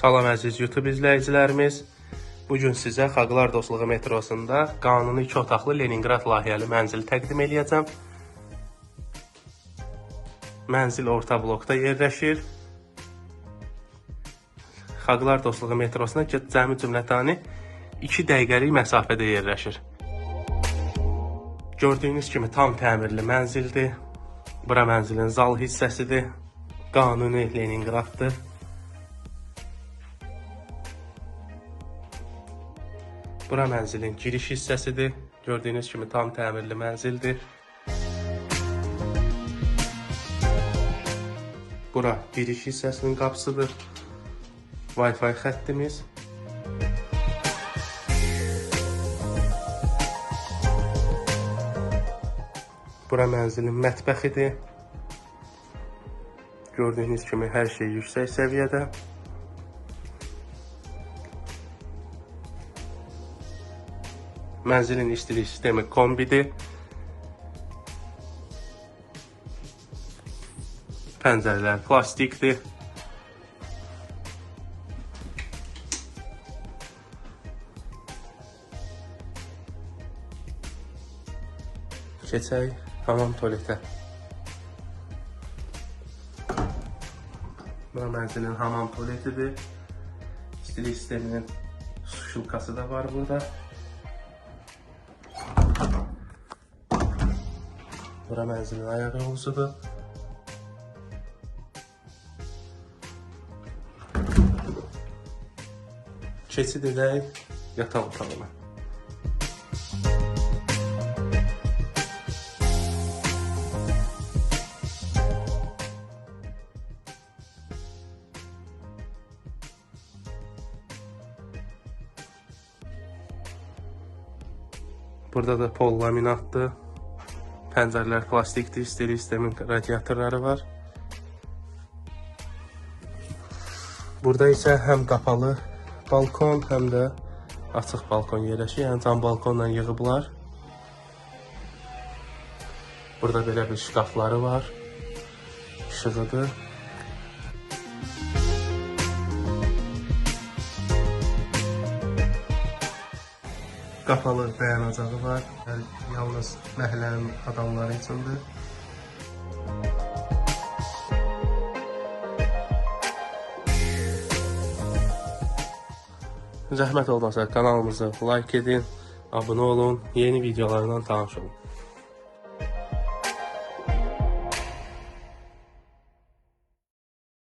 Salam əziz YouTube izləyicilərimiz. Bu gün sizə Xalqlar Dostluğu metrosunda qanuni 2 otaqlı Leninqrad layihəli mənzil təqdim eləyəcəm. Mənzil orta blokda yerləşir. Xalqlar Dostluğu metrosuna cəmi cümlətani 2 dəqiqəlik məsafədə yerləşir. Gördüyünüz kimi tam təmirli mənzildir. Bura mənzilin zal hissəsidir. Qanuni Leninqraddır. Bura mənzilin giriş hissəsidir. Gördüyünüz kimi tam təmirli mənzildir. Bura giriş hissəsinin qapısıdır. Wi-Fi xəttimiz. Bura mənzilin mətbəxidir. Gördüyünüz kimi hər şey yüksək səviyyədə. Mənzilin istilik sistemi kombidir. Pəncərələr plastikdir. Keçək hamam tualetə. Bu mənzilin hamam tualetidir. İstilik sisteminin su şılkası da var burada. Bura mənzilin ayaq yolusudur. Keçid edək yataq otağına. Burada da pol laminatdır. Pəncərələr plastikdir, istilik sistemin radiatorları var. Burada isə həm qapalı balkon, həm də açıq balkon yerləşir. Yəni cam balkonla yığıblar. Burada belə bir şkafları var. İşığıdır. Qapalı dayanacağı var. Yalnız məhəllənin adamları üçündür. Zəhmət olmasa kanalımızı like edin, abunə olun, yeni videolarla tanış olun.